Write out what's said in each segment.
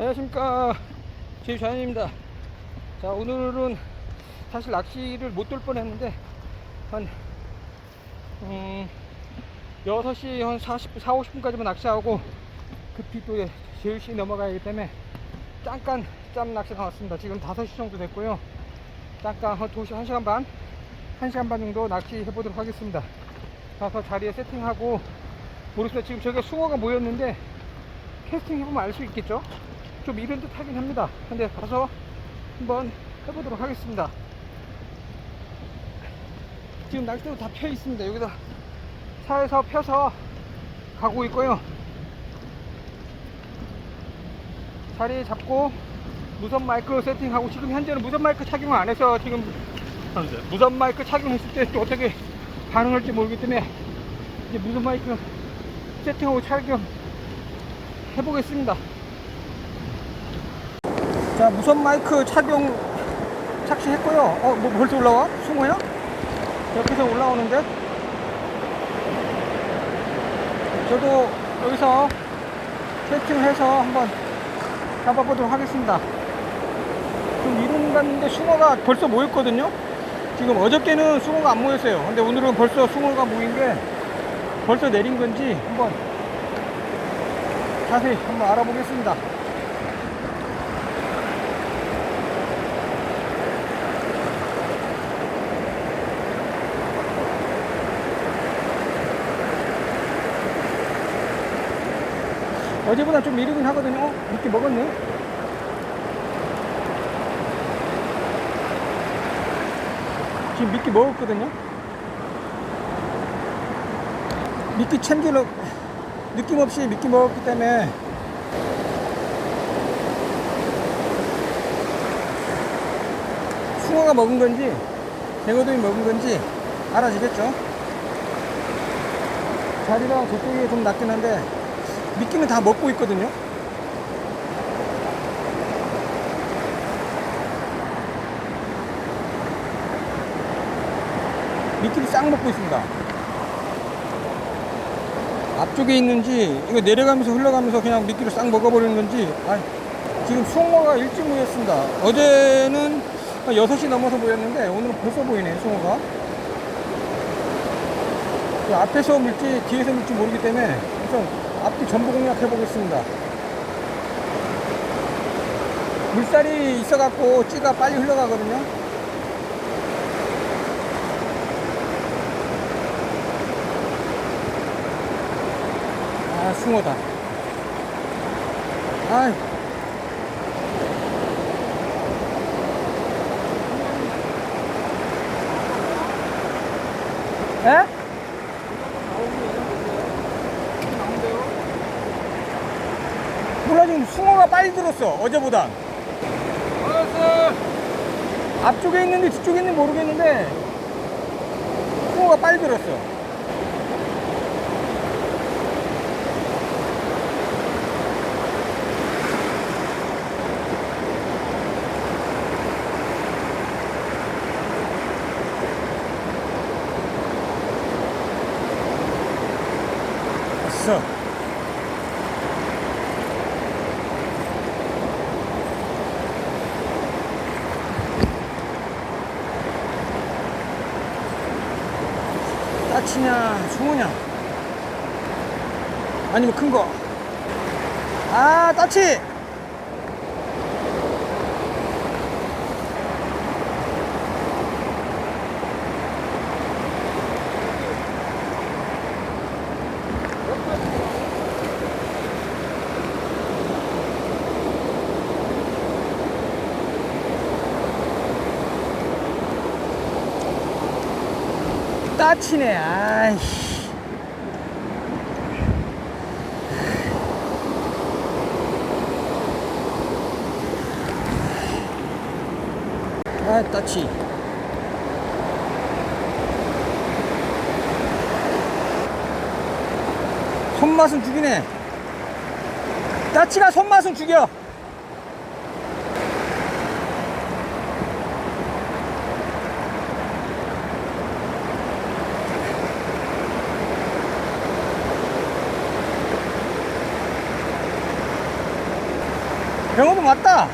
안녕하십니까. 제주자연입니다. 자 오늘은 사실 낚시를 못 돌 뻔했는데 한 음, 6시 한 40분 4, 50분까지만 낚시하고 급히 또 3시 넘어가야 하기 때문에 잠깐 짬 낚시 나왔습니다. 지금 5시 정도 됐고요. 잠깐 한 2시, 1시간 반 1시간 반 정도 낚시 해보도록 하겠습니다. 가서 자리에 세팅하고 모르겠어요 지금 저게 숭어가 모였는데 캐스팅 해보면 알 수 있겠죠? 좀 이런 듯 하긴 합니다. 근데 가서 한번 해보도록 하겠습니다. 지금 날개도 다 펴 있습니다. 여기다 차에서 펴서 가고 있고요. 자리 잡고 무선 마이크 세팅하고 지금 현재는 무선 마이크 착용을 안 해서 지금 무선 마이크 착용했을 때 또 어떻게 반응할지 모르기 때문에 이제 무선 마이크 세팅하고 착용 해보겠습니다. 자, 무선 마이크 착용 착시했고요. 어, 뭐 벌써 올라와? 숭어야? 옆에서 올라오는데? 저도 여기서 세팅해서 한번 잡아보도록 하겠습니다. 좀 이른 갔는데 숭어가 벌써 모였거든요? 지금 어저께는 숭어가 안 모였어요. 근데 오늘은 벌써 숭어가 모인 게 벌써 내린 건지 한번 자세히 한번 알아보겠습니다. 어제보다 좀 이르긴 하거든요. 어? 이렇게 먹었네. 지금 미끼 먹었거든요. 미끼 챙기려 느낌 없이 미끼 먹었기 때문에 숭어가 먹은 건지 뱅어돔이 먹은 건지 알아지겠죠. 자리랑 저쪽이 좀 낮긴 한데 미끼는 다 먹고 있거든요. 미끼를 싹 먹고 있습니다. 앞쪽에 있는지 이거 내려가면서 흘러가면서 그냥 미끼를 싹 먹어버리는 건지 아, 지금 숭어가 일찍 모였습니다. 어제는 한 6시 넘어서 모였는데 오늘은 벌써 보이네 숭어가. 그 앞에서 물지 뒤에서 물지 모르기 때문에 우선 앞뒤 전부 공략해 보겠습니다. 물살이 있어갖고 찌가 빨리 흘러가거든요. 아, 숭어다. 아이. 에? 몰라 지금 숭어가 들었어 어제보다. 앞쪽에 있는데 뒤쪽에 있는지 모르겠는데 숭어가 빨리 들었어. 왔어 숭어냐? 아니면 큰 거? 아 따치! 따치네 아이씨 아 따치 손맛은 죽이네. 따치가 손맛은 죽여 병어도 맞다.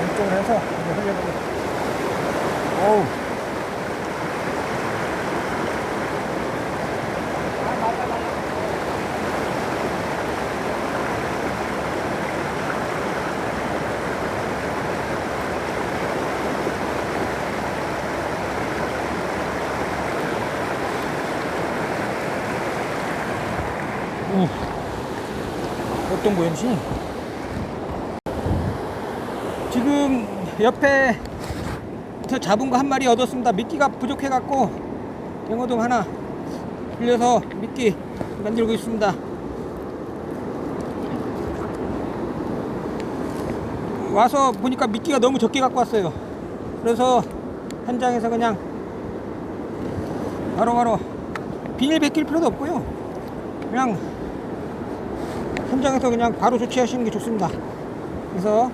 왼쪽으로 해서 이제 흘려보고. 어우. 우. 어떤 고염시? 지금 옆에 저 잡은 거 한 마리 얻었습니다. 미끼가 부족해갖고 병어돔 하나 빌려서 미끼 만들고 있습니다. 와서 보니까 미끼가 너무 적게 갖고 왔어요. 그래서 현장에서 그냥 바로바로 비닐 벗길 필요도 없고요. 그냥 현장에서 그냥 바로 조치하시는 게 좋습니다. 그래서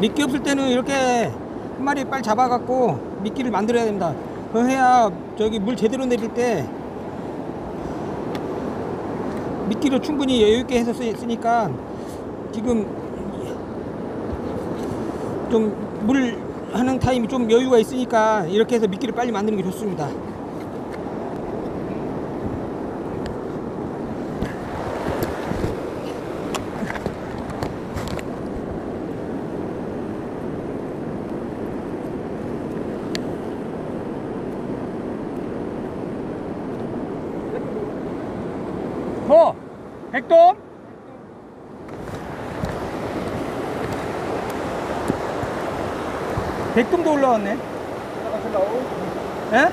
미끼 없을 때는 이렇게 한 마리 빨리 잡아갖고 미끼를 만들어야 됩니다. 그 해야 저기 물 제대로 내릴 때 미끼를 충분히 여유 있게 해서 쓰- 쓰니까 지금 좀 물 하는 타임이 좀 여유가 있으니까 이렇게 해서 미끼를 빨리 만드는 게 좋습니다. 뭐? 백돔? 백돔도 올라왔네. 예?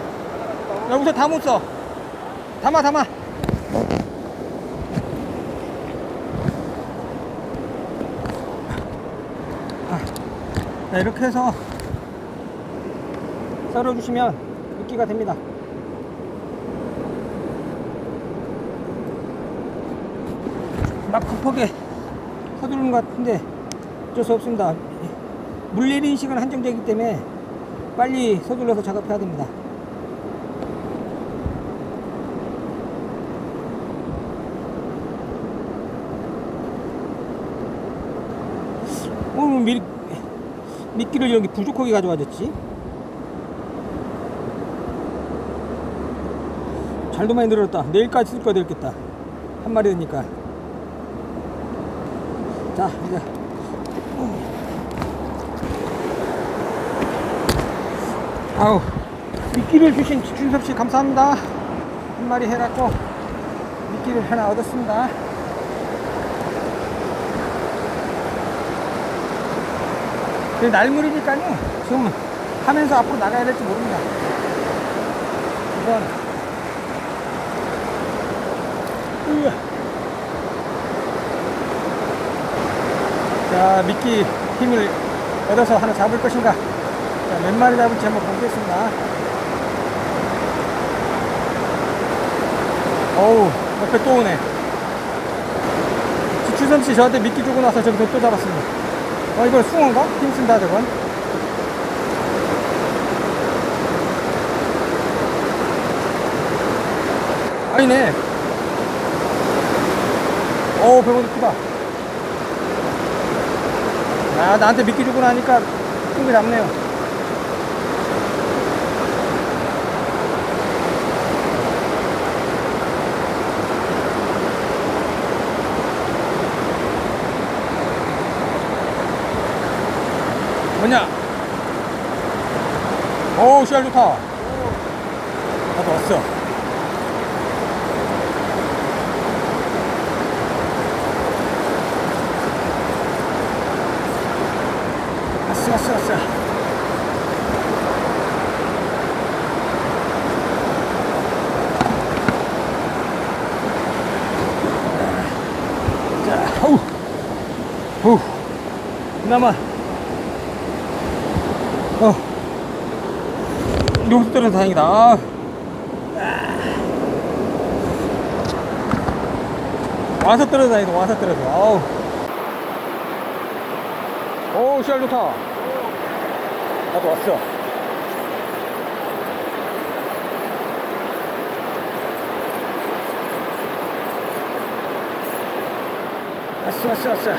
여기서 다 못 써. 담아, 담아. 아, 자, 이렇게 해서 썰어주시면 미끼가 됩니다. 막 급하게 서두르는 것 같은데 어쩔 수 없습니다. 물 내리는 시간 한정되기 때문에 빨리 서둘러서 작업해야 됩니다. 오늘 미, 미끼를 여기 부족하게 가져와줬지? 잘도 많이 늘었다. 내일까지 쓸 거야 되겠다. 한 마리 되니까. 자, 이제. 아우, 미끼를 주신 준섭 씨 감사합니다. 한 마리 해갖고 미끼를 하나 얻었습니다. 그 날물이니까요. 지금 하면서 앞으로 나가야 될지 모릅니다. 우선, 으아. 자, 미끼 힘을 얻어서 하나 잡을 것인가. 자, 몇 마리 잡을지 한번 보겠습니다. 어우, 옆에 또 오네. 지추선 씨 저한테 미끼 주고 나서 저기서 또 잡았습니다. 어, 이거 숭어인가? 힘 쓴다, 저건. 아니네. 어우, 배고도 크다. 아, 나한테 미끼 주고 나니까 큰게 잡네요. 뭐냐? 어우, 씨알 좋다. 나도 왔어. 아싸, 아싸, 아싸. 자, 어우, 그나마, 어, 여기서 떨어져 다행이다. 아. 와서 떨어져 다행이다, 와서 떨어져. 아우. 오, 씨알 좋다. 나도 왔어. 왔어, 왔어, 왔어.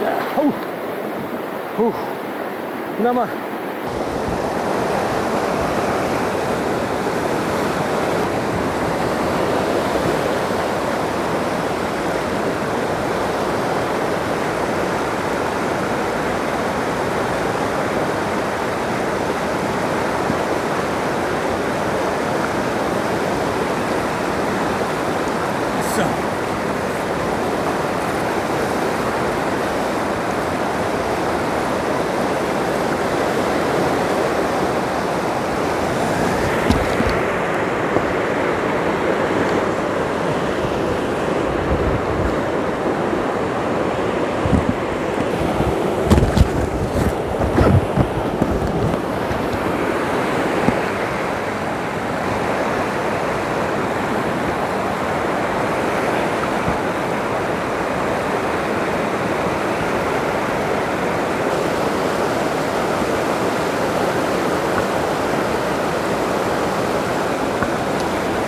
자, 후, 후, 그나마 있어.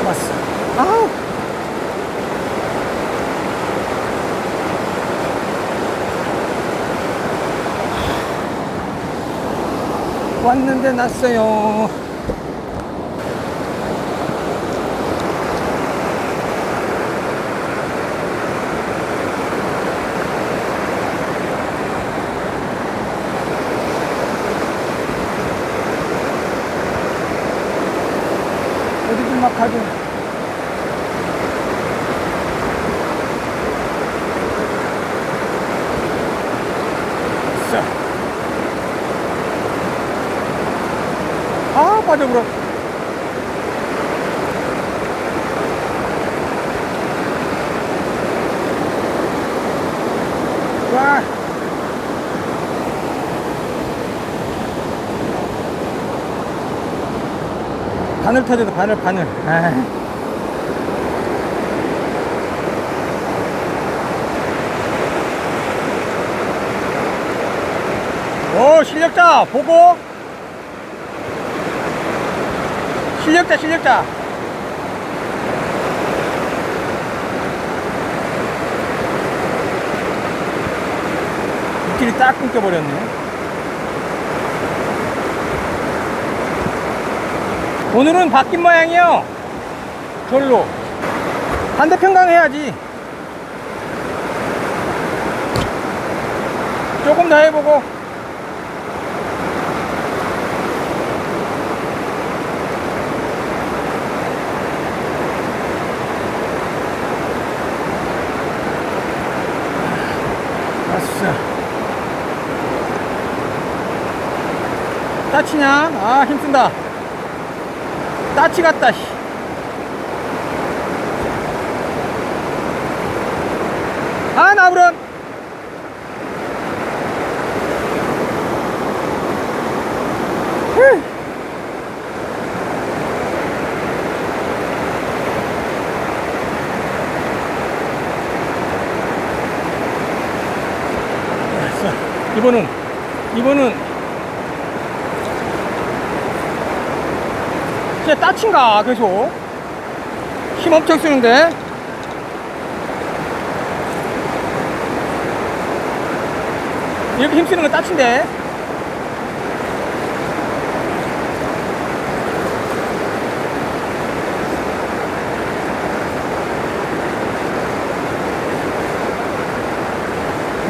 왔어. 아우. 왔는데 났어요. 어디 좀 막 가죠. 자. 아, 빠져버려. 와. 바늘 터져도 바늘, 바늘. 아. 오, 실력자, 보고. 실력자, 실력자. 입질이 딱 끊겨버렸네. 오늘은 바뀐 모양이요. 절로. 반대편 강해야지. 조금 더 해보고. 따치냐? 아, 힘쓴다. 따치 같다, 씨. 아. 알았어. 이번은, 이번은, 따친가, 계속. 힘 엄청 쓰는데. 이렇게 힘 쓰는 건 따친데.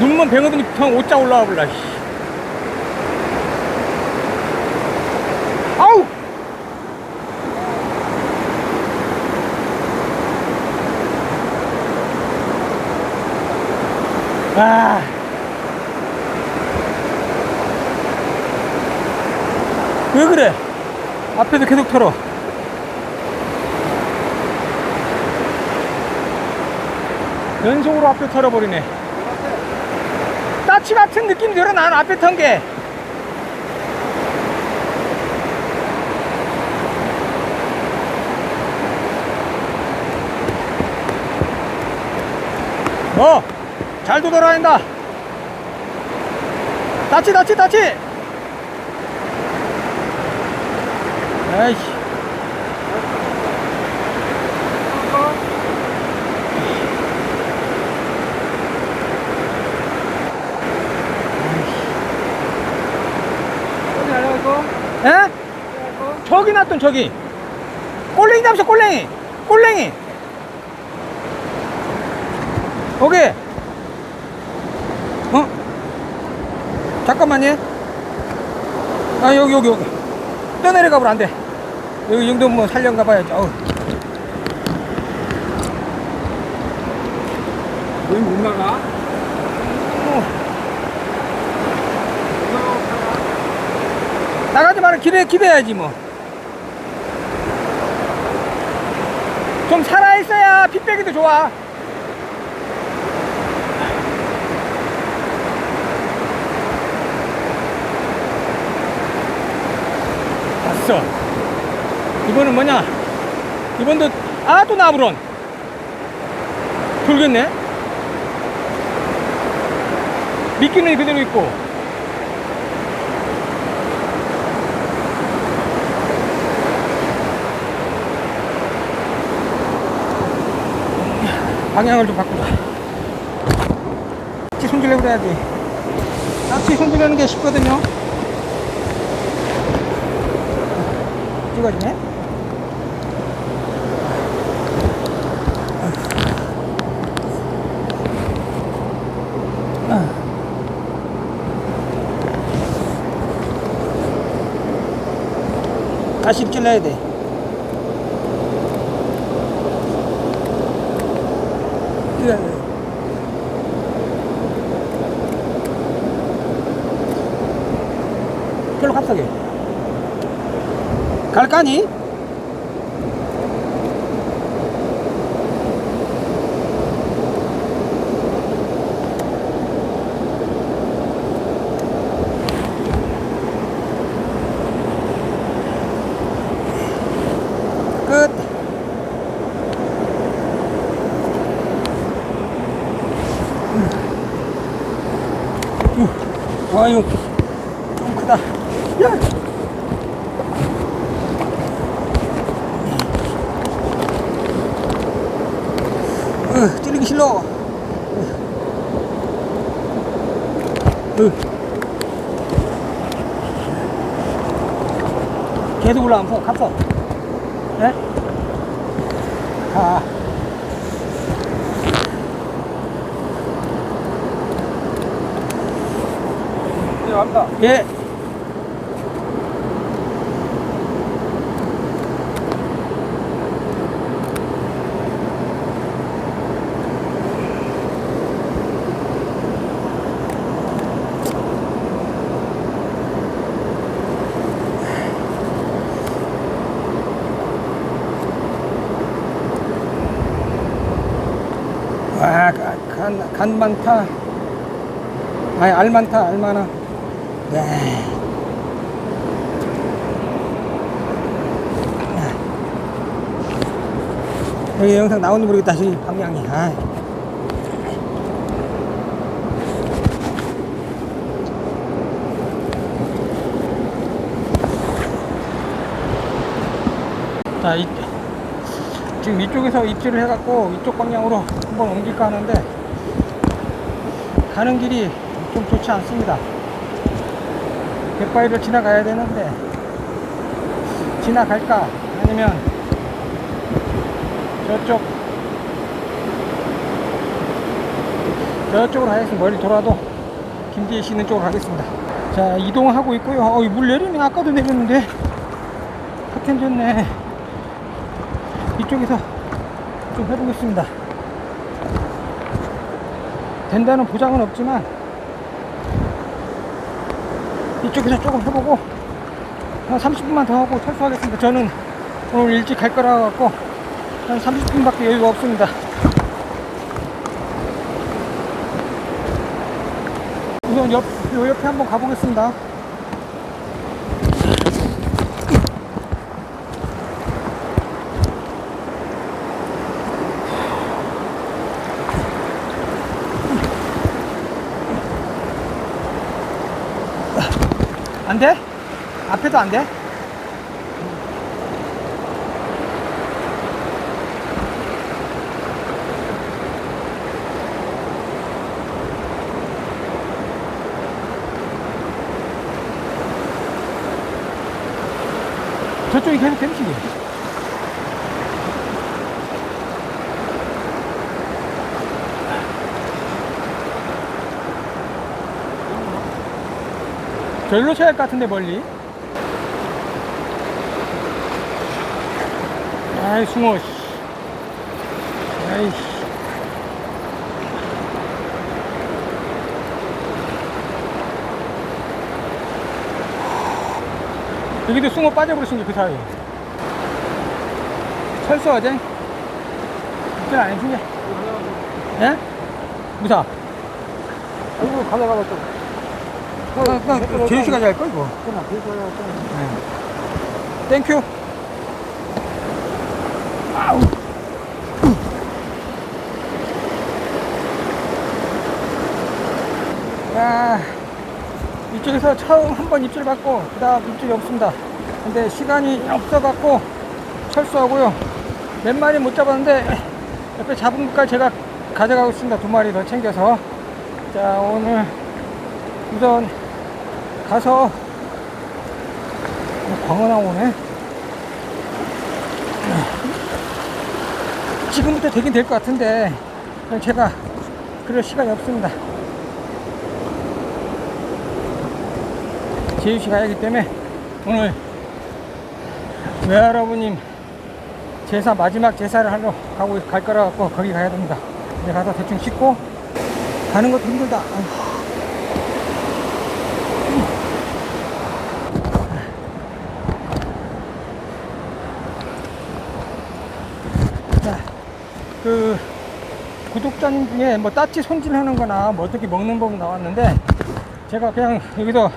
눈만 뱅어더니 그냥 옷자 올라와 볼라, 아. 왜 그래? 앞에도 계속 털어. 연속으로 앞에 털어버리네. 따치 같은 느낌 들어, 난 앞에 턴 게. 어! 잘도 돌아다닌다. 다치, 다치, 다치. 에이씨. 에? 저기 놨던 저기. 꼴랭이 잡으셔, 꼴랭이. 꼴랭이. 거기. 어? 잠깐만요. 아, 여기, 여기, 여기. 떠내려가 보면 안 돼. 여기 뭐 살려가 봐야지. 어우. 여기 못 나가? 어. 나가지 말아 기대 기대야지 뭐. 좀 살아 있어야 피 빼기도 좋아. 봤어. 이번은 뭐냐? 이번도 아 또 나무론. 돌겠네. 미끼는 그대로 있고. 방향을 좀 바꾸자. 같이 손질해 그래야지. 같이 손질하는 게 쉽거든요. 찍어지네. 다시 입질러야 돼. 이거, 별로 값싸게. 갈까니? 끝. 음. 아유, 좀 크다. 야! 으, 찌르기 싫어. 으. 계속 올라가면 값어. 네? 가. 네, 갑니다. 예. 와, 가- 간, 간 많다. 아니, 알 많다, 알 많아. 네. 여기 영상 나오는지 모르겠다, 이 방향이. 아. 자, 이, 지금 이쪽에서 입질을 해갖고 이쪽 방향으로 한번 옮길까 하는데 가는 길이 좀 좋지 않습니다. 갯바위를 지나가야 되는데 지나갈까 아니면 저쪽 저쪽으로 가겠습니다. 멀리 돌아도 김기희 씨 있는 쪽으로 가겠습니다. 자 이동하고 있고요. 어, 물 내리네. 아까도 내렸는데 하텐 좋네. 이쪽에서 좀 해보겠습니다. 된다는 보장은 없지만 이쪽에서 조금 해보고 한 30분만 더 하고 철수하겠습니다. 저는 오늘 일찍 갈 거라 갖고 한 30분밖에 여유가 없습니다. 우선 옆, 요 옆에 한번 가보겠습니다. 안 돼? 앞에도 안 돼? 저쪽이 계속 댐식이 절로 쳐야 할 것 같은데 멀리 아이 숭어 씨. 아이씨 여기도 숭어 빠져버리신 게그 사이에 철수하지? 그건 아니지 예? 무사 이거 가져가봐 좀. 그냥 제주시 가져갈 거 이거 그냥 그거 좀. 네. 땡큐. 아우. 야, 이쪽에서 처음 한 번 입질 받고, 그 다음 입질이 없습니다. 근데 시간이 없어갖고 철수하고요. 몇 마리 못 잡았는데, 옆에 잡은 것까지 제가 가져가고 있습니다. 두 마리 더 챙겨서. 자, 오늘 우선 가서 어, 광어 나오네. 지금부터 되긴 될 것 같은데 제가 그럴 시간이 없습니다. 제주시 가야 하기 때문에 오늘 외할아버님 제사 마지막 제사를 하러 가고 갈 거라 갖고 거기 가야 됩니다. 이제 가서 대충 씻고 가는 것도 힘들다. 아이고. 자, 그 구독자님 중에 뭐 따치 손질하는 거나 뭐 어떻게 먹는 법 나왔는데 제가 그냥 여기서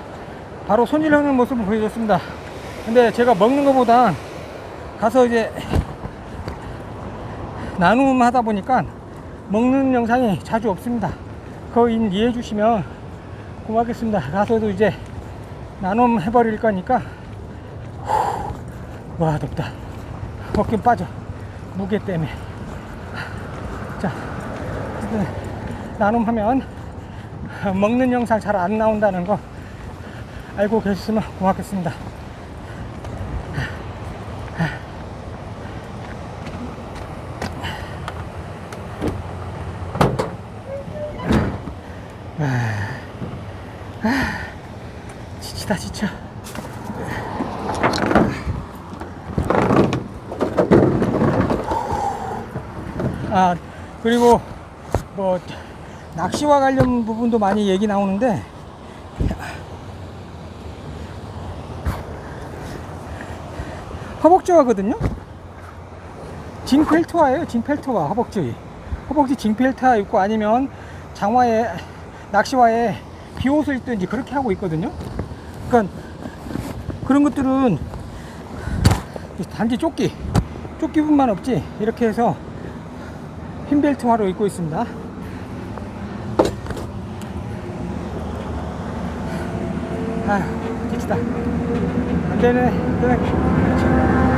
바로 손질하는 모습을 보여줬습니다. 근데 제가 먹는 것보다 가서 이제 나눔 하다 보니까 먹는 영상이 자주 없습니다. 인- 이해해 주시면 고맙겠습니다. 가서도 이제 나눔 해버릴 거니까 후, 와 덥다. 벗긴 빠져. 무게 때문에. 자, 어쨌든 나눔하면 먹는 영상 잘 안 나온다는 거 알고 계셨으면 고맙겠습니다. 지치다 지쳐. 아 그리고 뭐 낚시와 관련 부분도 많이 얘기 나오는데. 허벅지화거든요? 징펠트화예요 징펠트화 허벅지. 허벅지 징펠트화 입고 아니면 장화에 낚시화에 비옷을 입든지 그렇게 하고 있거든요? 그러니까 그런 것들은 단지 조끼 조끼뿐만 없지 이렇게 해서 흰벨트화로 입고 있습니다. 아, 지치다. 안 되네. 그래.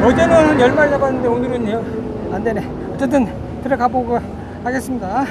어제는 한 10마리 잡았는데 오늘은 안 되네. 어쨌든 들어가 보고 하겠습니다.